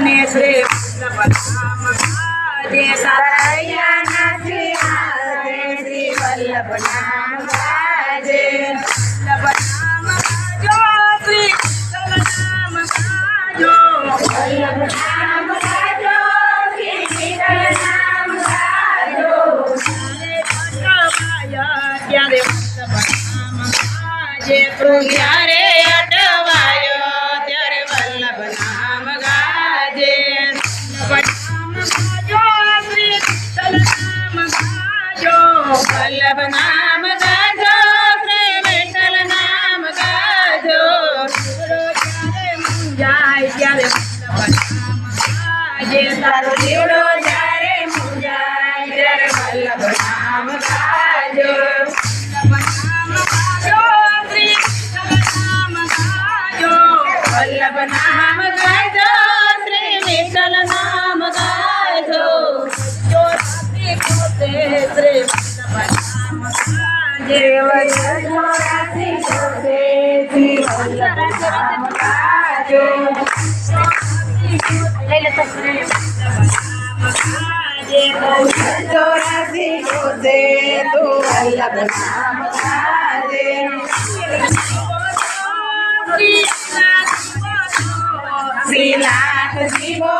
અને શ્રી વલ્લભ નામ ગાજે સારૈયા નાથી. આજે શ્રી વલ્લભ નામ ગાજે વલ્લભ નામ ગાજો શ્રી વિઠ્ઠલ નામ ગાજો વલ્લભ નામ ગાજો શ્રી વિઠ્ઠલ નામ ગાજો ત્યારે તું જ્યારે અટવાયો దేవుడు జారే ముజాయర్ వల్లభ నామ जो रात्रि खोते श्री वल्लभ नाम गायो जो रात्रि खोते श्री वल्लभ नाम गायो ले लो तस्वीर ચોરાસી પોતે તું વલ્લભ નામ ગાજે શ્રીનાથજી બોલો